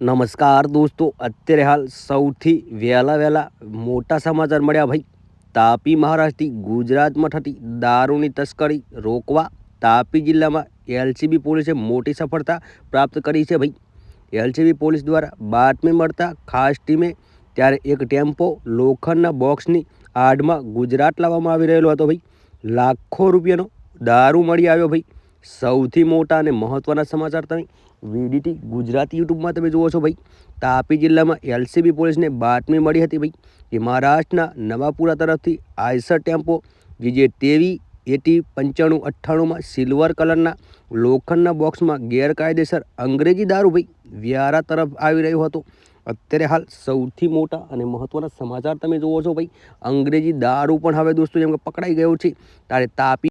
નમસ્કાર દોસ્તો, અત્યારે હાલ સૌથી વહેલા વહેલા મોટા સમાચાર મળ્યા ભાઈ. તાપી મહારાષ્ટ્રથી ગુજરાતમાં થતી દારૂની તસ્કરી રોકવા તાપી જિલ્લામાં એલસીબી પોલીસે મોટી સફળતા પ્રાપ્ત કરી છે ભાઈ. એલસીબી પોલીસ દ્વારા બાતમી મળતા ખાસ ટીમે ત્યારે એક ટેમ્પો લોખંડના બોક્સની આડમાં ગુજરાત લાવવામાં આવી રહેલો હતો ભાઈ. લાખો રૂપિયાનો દારૂ મળી આવ્યો ભાઈ. સૌથી મોટા અને મહત્ત્વના સમાચાર તમે વીડીટી ગુજરાતી યુટ્યુબમાં તમે જુઓ છો ભાઈ. તાપી જિલ્લામાં એલસીબી પોલીસને બાતમી મળી હતી ભાઈ કે મહારાષ્ટ્રના નવાપુરા તરફથી આઈસર ટેમ્પો જે તેવી એટી પંચાણું અઠ્ઠાણુંમાં સિલ્વર કલરના લોખંડના બોક્સમાં ગેરકાયદેસર અંગ્રેજી દારૂ ભાઈ વ્યારા તરફ આવી રહ્યો હતો. અત્યારે હાલ સૌથી મોટા અને મહત્ત્વના સમાચાર તમે જુઓ છો ભાઈ, અંગ્રેજી દારૂ પણ હવે દોસ્તો જેમ કે પકડાઈ ગયો છે. ત્યારે તાપી